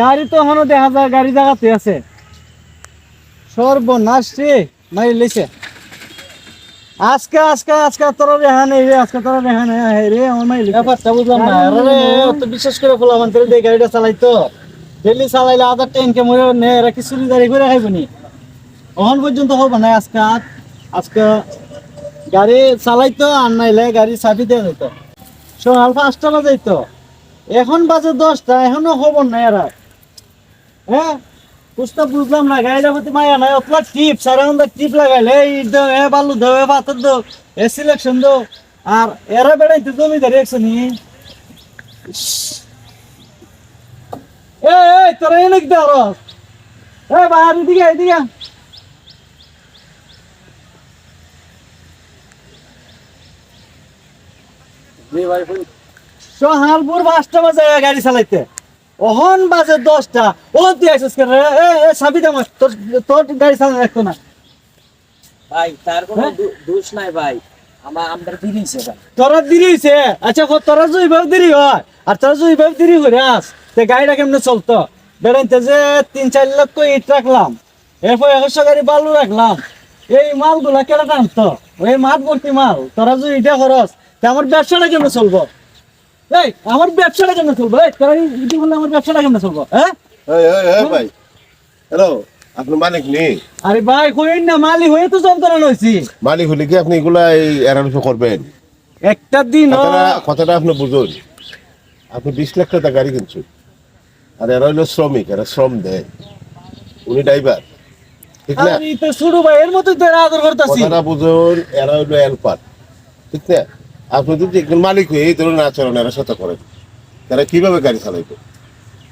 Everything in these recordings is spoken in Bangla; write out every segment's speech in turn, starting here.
গাড়ি তো এখনও দেখা যায় গাড়ি জায়গাতে আছে। সর্বনাশ রে মারি লেছে। আজকে আজকে আজকে তোর রেহা নেই রে আজকে তোর রেহা নেই রে আমার মারি ব্যাপারটা বুঝলাম না। আরে তো বিশ্বাস করে ফেলাম তোর দিয়ে গাড়িটা চালাইতো। ডেলি চালাইলে আধার ট্যাঙ্কে মরে নে এরা কি চুরি দাঁড়ি করে খাইব নি? ওখান পর্যন্ত হব না আজকে আজকে গাড়ি চালাইতো আর নাইলে গাড়ি চাবি দিয়ে যেত সকাল পাঁচটা বাজাইতো এখন বাজে দশটা এখনও খবর নাই আর হ্যাঁ? বুঝতে বুঝলাম না গাড়িটা প্রতি মায়া নাই অতলা টিপ সারা ঘণ্টা টিপ লাগাইলে এই দাও এ বালু দাও এ পাথর দাও এ সিলেকশন দাও আর এরা বেড়াইতে জমি ধরে একশনি এ এই তোরা এনে কি দাও এ বাহার এদিকে এদিকে সহালপুর পাঁচটা বাজে গাড়ি চালাইতে। ওহন বাজে দশটা। ওহন তুই আসিস কেন? সাবি দাম তোর তোর গাড়ি রাখতো না ভাই তার কোনো হ্যাঁ? দোষ নাই ভাই। আমার আমরা দিয়েছে ভাই। তোরা দেরি হয়েছে আচ্ছা তোরা যদি ভাবে দেরি হয় আর তোরা যদি ভাবে দেরি করে আস তে গাড়িটা কেমনে চলতো? বেড়াইতে যে তিন চার লক্ষ ইট রাখলাম। এরপর একশো গাড়ি বালু রাখলাম। এই মালগুলা কেটে টানতো? ওই মাঠ ভর্তি মাল। তোরা যদি এটা খরচ তা আমার ব্যবসাটা কেমনে চলবো? এই আমার ব্যবসাটা কেমনে চলবো? এই তোরা বললে আমার ব্যবসাটা কেমনে চলবো? হ্যাঁ? এই, এই, এই ভাই। হ্যালো আপনার মালিক নেই আরে ভাই কইন না মালিক হয়ে তো যন্ত্রণা হয়েছি মালিক হলে কি আপনি এগুলা এই করবেন? একটা দিন কথাটা আপনি বুঝুন। আপনি বিশ লাখ টাকা গাড়ি কিনছেন। আর এরা হইল শ্রমিক এরা শ্রম দেয়। উনি ড্রাইভার। ঠিক না? আমি তো শুরু ভাই এর মতোই তো আদর করতেছি। কথাটা বুঝুন এরা হইল হেল্পার ঠিক না? আপনি যদি একজন মালিক হয়ে এই ধরনের আচরণ এরা সাথে করেন তারা কীভাবে গাড়ি চালাইবে?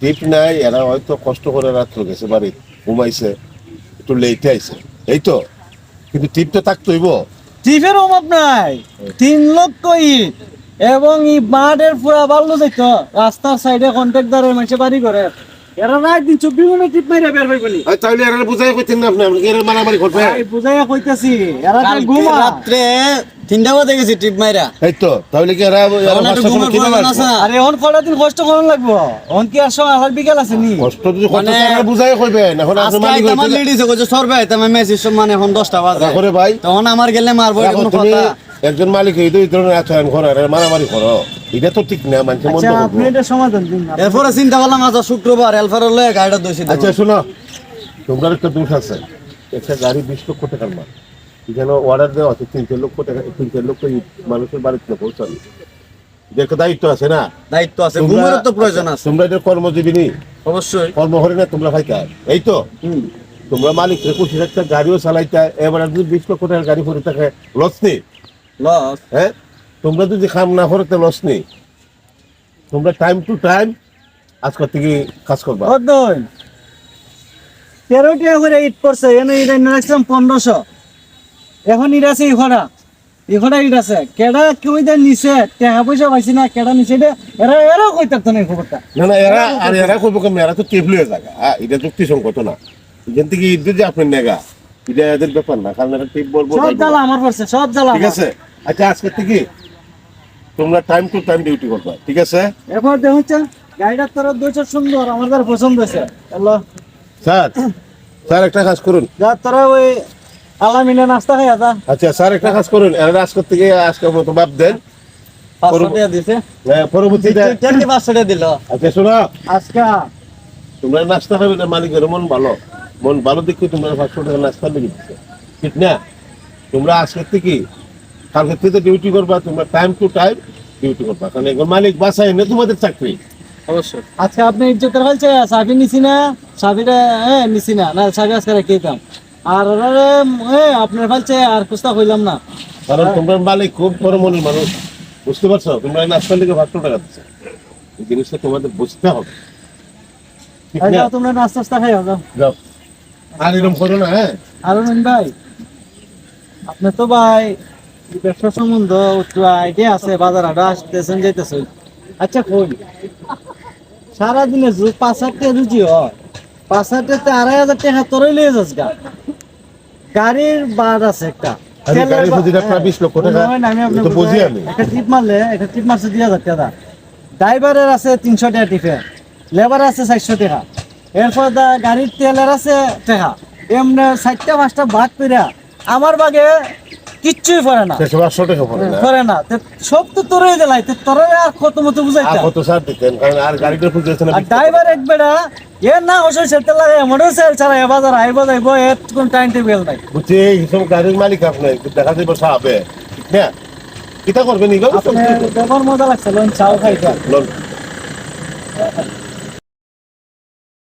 টিপ নাই, এরা হয়তো কষ্ট করে রাত্র গেছে, বাড়ি ঘুমাইছে, একটু লেটে আইছে। এই তো? কিন্তু টিপ তো থাকতে হইব। টিফের অভাব নাই। তিন লক্ষ ইট এবং এই মাঠের পুরা বাল্য যেত রাস্তার সাইডে কন্ট্রাক্টরের মানুষে বাড়ি করে। এরা রাত দিন চব্বিশ ঘণ্টা টিপ মাইরা বের ভাই বলি আর তাহলে এরা বুঝাই কইতেন না আপনি এরা মারামারি করবে? ভাই বুঝাইয়া কইতাছি এরা যে ঘুমা রাত্রে তিনটা বাজে গেছি ট্রিপ মাইরা। এই তো তাহলে কি এরা না? আরে এখন কটা দিন কষ্ট করার লাগবো? এখন কি আর সময় আসার বিকেল আছে নি? কষ্ট যদি করতে মানে- বুঝাই কইবেন এখন আপনি আজকে মালিক আইতে আমার লেডিস কইছে সরবে আমি মেসেজ মানে এখন 10টা বাজে। করে ভাই। তখন আমার গেলে মারবো এখন কোনো কথা। একজন মালিক এই ধরনের আচরণ করো আর এরা মারামারি করো। এটা তো ঠিক না মানুষের মন আচ্ছা আপনি এটা সমাধান দিন। এরপরে চিন্তা করলাম আজ শুক্রবার এলফার হলে গাড়িটা দোষী আচ্ছা শোনো তোমার একটা দোষ আছে। একটা গাড়ি বিশ লক্ষ টাকার মাল। যেন অর্ডার দেওয়া আছে তিন চার লক্ষ টাকা তিন চার লক্ষ মানুষের বাড়িতে পৌঁছানো। যে দায়িত্ব আছে না? দায়িত্ব আছে তো প্রয়োজন আছে। তোমরা এটা কর্মজীবী নি অবশ্যই। কর্ম করে না তোমরা ভাইতা এই তো? তোমরা মালিক পঁচিশ একটা গাড়িও চালাইতা এবার বিশ লক্ষ টাকার গাড়ি পরে থাকে লস নেই? লস হ্যাঁ? তোমরা যদি কাম না করো তো লস নেই। তোমরা টাইম টু টাইম আজকের থেকে কাজ করবা। অর্ধন তেরো টাকা করে ইট পড়ছে এনে ইট রাখছিলাম পনেরোশো। এখন ইট আছে ইখড়া ইখড়া ইট আছে। কেডা কেউ দেন নিছে টাকা পয়সা পাইছি না কেডা নিছে এটা এরা এরাও কই থাকতো না খবরটা। না না এরা আর এরা করব কেমন এরা তো টেবল থাকা হ্যাঁ এটা যুক্তি সংকট না। এখান থেকে ঈদ যদি আপনি নেগা এটা এদের ব্যাপার না কারণ এরা টিপ বলব সব। জ্বালা আমার পড়ছে সব জ্বালা ঠিক আছে? আচ্ছা আজকের থেকে তোমরা টাইম টু টাইম ডিউটি করবা ঠিক আছে? এরপর দেখুন গাড়িটা তোর দুইশো সুন্দর আমার দ্বারা পছন্দ হয়েছে। হ্যালো? স্যার স্যার একটা কাজ করুন। যা তোরা ওই আলামিনে নাস্তা খাই যা। আচ্ছা স্যার একটা কাজ করুন। এরা আজকের থেকে আজকের মতো ভাব দেন। পরবর্তীতে দিল? আচ্ছা শোনো। আজকা তোমরা নাস্তা খাবে না মালিকের মন ভালো। মন ভালো দেখে তোমরা পাঁচশো টাকা নাস্তা লেগে দিচ্ছে ঠিক না? তোমরা আজকের থেকে কালকের থেকে ডিউটি করবা তোমরা টাইম টু টাইম ডিউটি করবা। কারণ একজন মালিক বাসায় না তোমাদের চাকরি। অবশ্যই। আজকে আপনি ইজ্জতের ফেলছে সাবি নিছি না সাবিটা হ্যাঁ নিছি না না সাবি আজকে রেখে দিতাম। আর হ্যাঁ আপনার ফেলছে আর কুস্তা কইলাম না। কারণ তোমরা মালিক খুব বড় মনের মানুষ। বুঝতে পারছ? তোমরা এই নাস্তার লেগে পাঁচশো টাকা দিচ্ছে এই জিনিসটা তোমাদের বুঝতে হবে। তোমরা নাস্তা টাস্তা খাইও যাও। যাও। আর এরকম করো না হ্যাঁ? আরও ভাই আপনি তো ভাই ব্যবসা সম্বন্ধ একটু আইডিয়া আছে বাজার আসতেছেন যাইতেছেন। আচ্ছা কই? সারাদিনে পাঁচ হাজার টাকা রুজি হয়। পাঁচ হাজার টাকা আড়াই হাজার টাকা তোরই লিয়ে যাস গা। গাড়ির বার আছে একটা। আরে তেলের গাড়ির বা- প্রতিটা প্রায় 20 লক্ষ টাকা। না, আমি আপনাকে এটা তো বুঝি বুঝাই- আমি। একটা টিপ মারলে একটা টিপ মারছে দুই হাজার টাকা ড্রাইভারের আছে তিনশো টাকা টিপে। লেবার আছে চারশো টাকা। এরপর গাড়ির তেলের আছে টাকা। এমনি চারটা পাঁচটা ভাগ করে আমার বাগে কিচ্ছুই পড়ে না। পাঁচশো টাকা পড়ে না। করে না। সব তো তোরই দিলাই তো তোর আর কত মতো বুঝাইতা কত সার দিতেন? কারণ আর গাড়িটা খুঁজেছে না। আর ড্রাইভার এক বেড়া এ না অবশ্যই সেটা লাগে মোটর সেল ছাড়া এ বাজার আইব যাইব এর কোন টাইম টেবিল নাই। বুঝছি এইসব গাড়ির মালিক আপনি দেখা যাবে সাহাবে না কিতা করবেন এগুলো? আপনি ব্যবহার মজা লাগছে লোন চাও খাইতে। লোন।